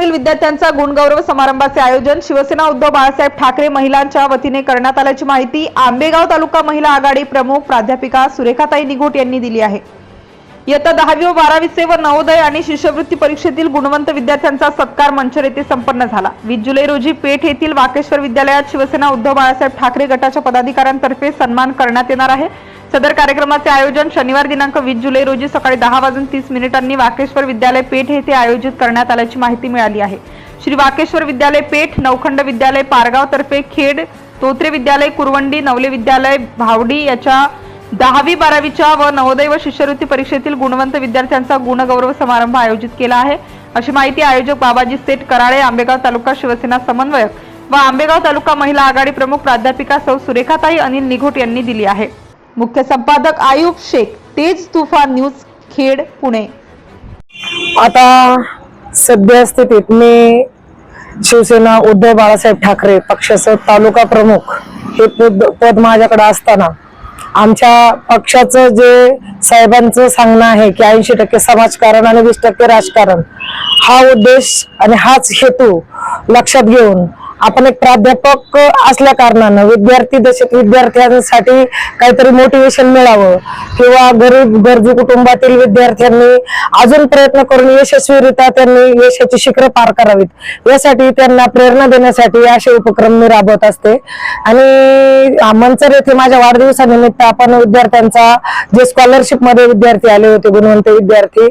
तालुक्यामधील विद्यार्थ्यांचा गुणगौरव समारंभाचे आयोजन शिवसेना उद्धव बाळासाहेब ठाकरे महिलांच्या वतीने करण्यात आल्याची माहिती आंबेगाव तालुका महिला आघाडी प्रमुख प्राध्यापिका सुरेखाताई निघोट यांनी दिली आहे. इयत्ता दहावी व बारावीचे व नवोदय आणि शिष्यवृत्ती परीक्षेतील गुणवंत विद्यार्थ्यांचा सत्कार मंचर येथे संपन्न झाला. वीस जुलै रोजी पेठ येथील वाकेश्वर विद्यालयात शिवसेना उद्धव बाळासाहेब ठाकरे गटाच्या पदाधिकाऱ्यांतर्फे सन्मान करण्यात येणार आहे. सदर कार्यक्रमाचे आयोजन शनिवार दिनांक वीस जुलै रोजी सकाळी दहा वाजून तीस मिनिटांनी वाकेश्वर विद्यालय पेठ येथे आयोजित करण्यात आल्याची माहिती मिळाली आहे. श्री वाकेश्वर विद्यालय पेठ नवखंड विद्यालय पारगाव तर्फे खेड तोत्रे विद्यालय कुरवंडी नवले विद्यालय भावडी याच्या दहावी बारावीच्या व नवोदय व शिष्यवृत्ती परीक्षेतील गुणवंत विद्यार्थ्यांचा गुणगौरव समारंभ आयोजित केला आहे. अशी माहिती आयोजक बाबाजी सेठ कराळे आंबेगाव तालुका शिवसेना समन्वयक व आंबेगाव तालुका महिला आघाडी प्रमुख प्राध्यापिका सौ सुरेखाताई अनिल निघोट यांनी दिली आहे. मुख्य संपादक आयुब शेख तेज तुफान न्यूज खेड पुणे. आता सद्यस्थितीत मी शिवसेना उद्धव बाळासाहेब ठाकरे पक्षाचं तालुका प्रमुख हे पद पद माझ्याकडे असताना आमच्या पक्षाचं जे साहेबांचं सांगणं आहे की ऐंशी टक्के समाजकारण आणि वीस टक्के राजकारण हा उद्देश आणि हाच हेतू लक्षात घेऊन आपण एक प्राध्यापक असल्या कारणानं विद्यार्थी दशेत विद्यार्थ्यांसाठी काहीतरी मोटिवेशन मिळावं किंवा गरीब गरजू कुटुंबातील विद्यार्थ्यांनी अजून प्रयत्न करून यशस्वीरित्या त्यांनी यशाची शिखरं पार करावीत. यासाठी त्यांना प्रेरणा देण्यासाठी असे उपक्रम मी राबवत असते. आणि मंचर येथे माझ्या वाढदिवसानिमित्त आपण विद्यार्थ्यांचा जे स्कॉलरशिपमध्ये विद्यार्थी आले होते गुणवंत विद्यार्थी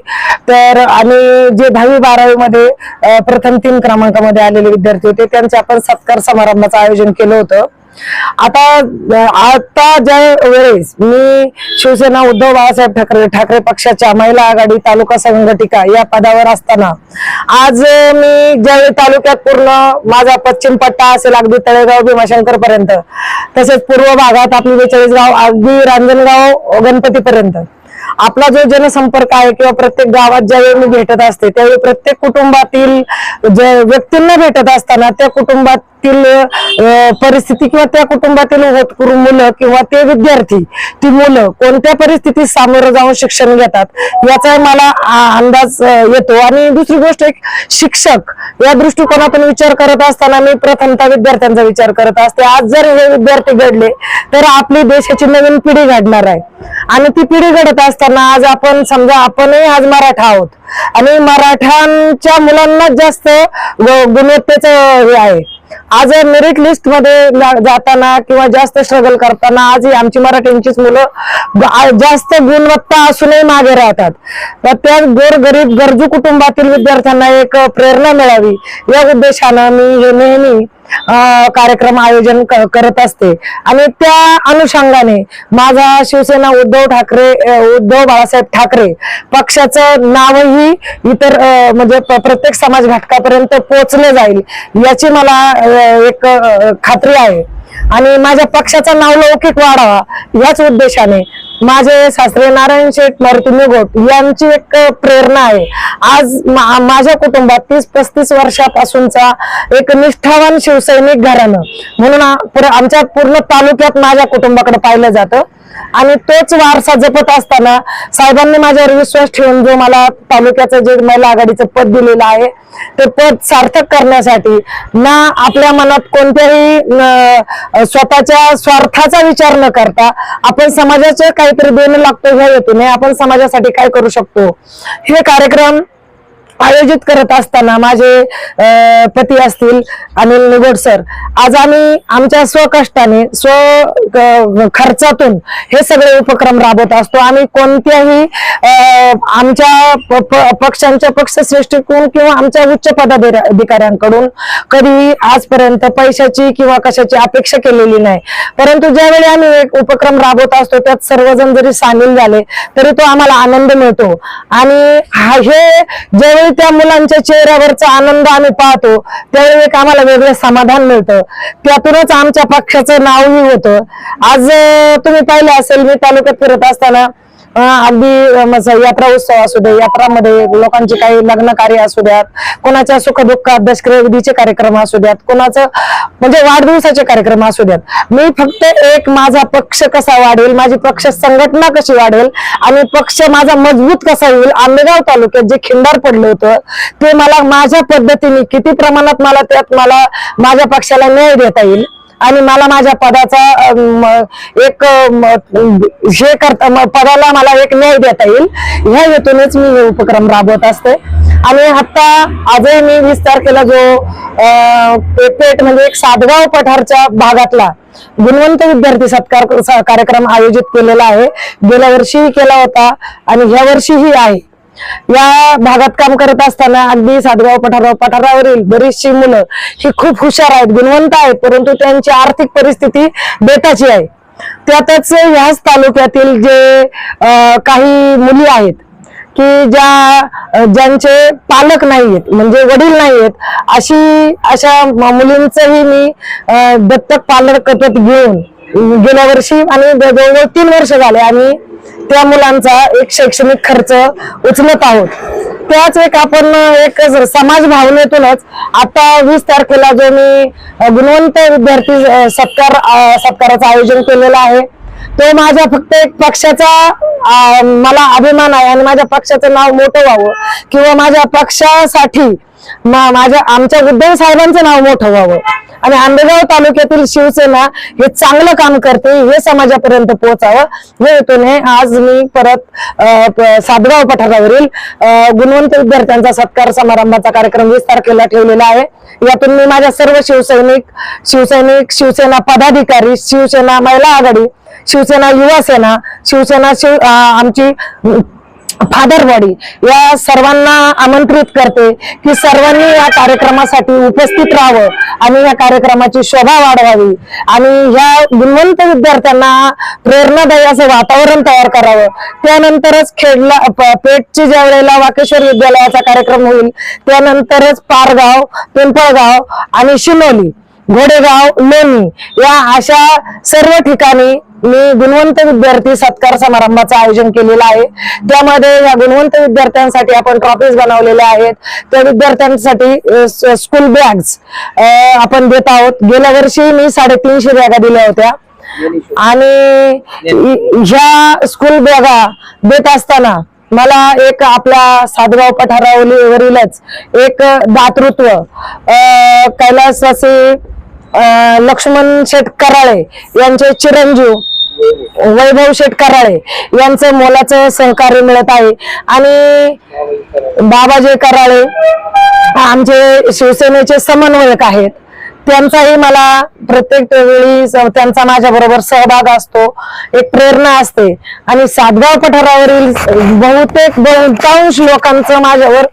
तर आणि जे दहावी बारावी मध्ये प्रथम तीन क्रमांकामध्ये आलेले विद्यार्थी होते त्यांचे आपण सत्कार समारंभाचं आयोजन केलं होतं. आता आता ज्या वेळेस मी शिवसेना उद्धव बाळासाहेब ठाकरे ठाकरे पक्षाच्या महिला आघाडी तालुका संघटिका या पदावर असताना आज मी ज्यावेळी तालुक्यात पूर्ण माझा पश्चिम पट्टा असेल अगदी तळेगाव भीमाशंकर पर्यंत तसेच पूर्व भागात आपली बेचाळीस गाव अगदी रांजणगाव गणपती पर्यंत आपला जो जनसंपर्क आहे किंवा प्रत्येक गावात ज्यावेळी मी भेटत असते त्यावेळी प्रत्येक कुटुंबातील जे व्यक्तींना भेटत असताना त्या कुटुंबात अं, परिस्थिती किंवा त्या कुटुंबातील होतकरू मुलं किंवा ते विद्यार्थी ती मुलं कोणत्या परिस्थितीत सामोरं जाऊन शिक्षण घेतात याचा मला अंदाज येतो. आणि दुसरी गोष्ट एक शिक्षक या दृष्टिकोनातून विचार करत असताना मी प्रथमतः विद्यार्थ्यांचा विचार करत असते. आज जर हे विद्यार्थी घडले तर आपली देशाची नवीन पिढी घडणार आहे. आणि ती पिढी घडत असताना आज आपण समजा आपणही आज मराठा आहोत. आणि मराठ्यांच्या मुलांना जास्त ग- गुणवत्तेचं हे आहे. आज मेरिट लिस्टमध्ये जाताना किंवा जास्त स्ट्रगल करताना आजही आमची मराठींचीच मुलं जास्त गुणवत्ता असूनही मागे राहतात. तर त्या गोर गरीब गरजू कुटुंबातील विद्यार्थ्यांना एक प्रेरणा मिळावी. या उद्देशानं मी हे नेहमी कार्यक्रम आयोजन क- करत असते. आणि त्या अनुषंगाने माझा शिवसेना उद्धव ठाकरे उद्धव बाळासाहेब ठाकरे पक्षाचं नावही इतर म्हणजे प्रत्येक समाज घटकापर्यंत पोहोचले जाईल याची मला एक खात्री आहे. आणि माझ्या पक्षाचं नाव लौकिक वाढावा याच उद्देशाने माझे सासरे नारायण शेठ मारुती निगोट यांची एक प्रेरणा आहे. आज माझ्या कुटुंबात तीस पस्तीस वर्षापासूनचा एक निष्ठावान शिवसैनिक घराणं. म्हणून आमच्या पूर्ण तालुक्यात माझ्या कुटुंबाकडे पाहिलं जातं. आणि तोच वारसा जपत असताना साहेबांनी माझ्यावर विश्वास ठेवून जो मला तालुक्याचं जे महिला आघाडीचं पद दिलेलं आहे ते पद सार्थक करण्यासाठी ना आपल्या मनात कोणत्याही स्वतःच्या स्वार्थाचा विचार न करता आपण समाजाचे काहीतरी देणं लागतो ह्या हेतूने आपण समाजासाठी काय करू शकतो? हे कार्यक्रम आयोजित करत असताना माझे पती असतील अनिल निगोड सर. आज आम्ही आमच्या स्वकष्टाने स्व खर्चातून हे सगळे उपक्रम राबवत असतो. आम्ही कोणत्याही आमच्या प- प- पक्षांच्या पक्षश्रेष्ठीकडून किंवा आमच्या उच्च पदाधिकाऱ्यांकडून कधी आजपर्यंत पैशाची किंवा कशाची अपेक्षा केलेली नाही. परंतु ज्यावेळी आम्ही एक उपक्रम राबवत असतो त्यात सर्वजण जरी सामील झाले तरी तो आम्हाला आनंद मिळतो. आणि हा- हे ज्यावेळी त्या मुलांच्या चेहऱ्यावरचा आनंद आम्ही पाहतो. त्यावेळी एक आम्हाला वेगळं समाधान मिळतं. त्यातूनच आमच्या पक्षाचं नावही होतं. आज तुम्ही पाहिलं असेल मी तालुक्यात फिरत असताना अगदी यात्रा उत्सव असू दे यात्रामध्ये लोकांचे काही लग्न कार्य असू द्यात कोणाच्या सुखदुःखात दशक्रविधीचे कार्यक्रम असू द्यात कोणाचं म्हणजे वाढदिवसाचे कार्यक्रम असू द्यात. मी फक्त एक माझा पक्ष कसा वाढेल माझी पक्ष संघटना कशी वाढेल आणि पक्ष माझा मजबूत कसा होईल आंबेगाव तालुक्यात जे खिंडार पडलं होतं ते मला माझ्या पद्धतीने किती प्रमाणात मला त्यात मला माझ्या पक्षाला न्याय देता येईल आणि मला माझ्या पदाचा एक हे करता म- पदाला मला एक न्याय देता येईल. ह्या हेतूनच मी हे उपक्रम राबवत असते. आणि आता आजही मी वीस तारखेला जो पेट म्हणजे एक सातगाव पठारच्या भागातला गुणवंत विद्यार्थी सत्कार स- कार्यक्रम आयोजित केलेला आहे. गेल्या वर्षीही केला होता आणि ह्या वर्षीही आहे. या भागात काम करत असताना अगदी सातगाव पठाराव पठारावरील बरीचशी मुलं ही खूप हुशार आहेत गुणवंत आहेत परंतु त्यांची आर्थिक परिस्थिती बेताची आहे. त्यातच ह्याच तालुक्यातील जे काही मुली आहेत की ज्या ज्यांचे पालक नाहीयेत म्हणजे वडील नाहीयेत अशी अशा मुलींचंही मी दत्तक पालक घेऊन गेल्या वर्षी आणि जवळजवळ तीन वर्ष झाले आम्ही त्या मुलांचा एक शैक्षणिक खर्च उचलत आहोत. त्याच एक आपण एक समाज भावनेतूनच आता वीस तारखेला जो मी गुणवंत विद्यार्थी सत्कार सत्काराचं आयोजन केलेलं आहे तो माझ्या फक्त एक पक्षाचा मला अभिमान आहे आणि माझ्या पक्षाचं नाव मोठं व्हावं किंवा माझ्या पक्षासाठी मा- माझ्या आमच्या उद्धव साहेबांचं नाव मोठं व्हावं. आणि आंबेगाव तालुक्यातील शिवसेना हे चांगलं काम करते हे समाजापर्यंत पोहोचावं. या हेतूने आज मी परत सातगाव पठारावरील गुणवंत विद्यार्थ्यांचा सत्कार समारंभाचा कार्यक्रम वीस तारखेला ठेवलेला आहे. यातून मी माझ्या सर्व शिवसैनिक शिवसैनिक शिवसेना पदाधिकारी शिवसेना महिला आघाडी शिवसेना युवा सेना शिवसेना शिव आमची फादर बॉडी या सर्वांना आमंत्रित करते की सर्वांनी या कार्यक्रमासाठी उपस्थित राहावं आणि या कार्यक्रमाची शोभा वाढवावी आणि ह्या गुणवंत विद्यार्थ्यांना प्रेरणादायी असं वातावरण तयार करावं. त्यानंतरच खेडला प- पेठची ज्या वेळेला वाकेश्वर विद्यालयाचा कार्यक्रम होईल त्यानंतरच पारगाव पिंपळगाव आणि शिनोली घोडेगाव लोणी या अशा सर्व ठिकाणी मी गुणवंत विद्यार्थी सत्कार समारंभाचं आयोजन केलेलं आहे. त्यामध्ये या गुणवंत विद्यार्थ्यांसाठी आपण ट्रॉफीज बनवलेल्या आहेत. त्या विद्यार्थ्यांसाठी स्कूल बॅग्स आपण देत आहोत. गेल्या वर्षी मी साडेतीनशे बॅगा दिल्या होत्या. आणि ह्या स्कूल बॅगा देत असताना मला एक आपल्या साधगाव पठारावरीलच एक दातृत्व कैलासवासी लक्ष्मण शेठ कराळे यांचे चिरंजीव वैभव शेठ कराळे यांचं मोलाचं सहकार्य मिळत आहे. आणि बाबाजी कराळे आमचे शिवसेनेचे समन्वयक आहेत. त्यांचाही मला प्रत्येक वेळी त्यांचा माझ्या बरोबर सहभाग असतो. एक प्रेरणा असते. आणि सातगाव पठारावरील बहुतेक बहुतांश लोकांचं माझ्यावर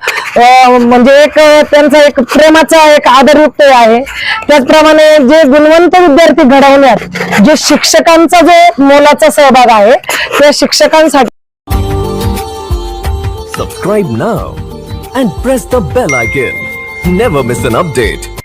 म्हणजे एक त्यांचा एक प्रेमाचा एक आदरयुक्त आहे. त्याचप्रमाणे जे गुणवंत विद्यार्थी घडवण्यात जे शिक्षकांचा जो मोलाचा सहभाग आहे त्या शिक्षकांसाठी subscribe now and press the bell icon never miss an update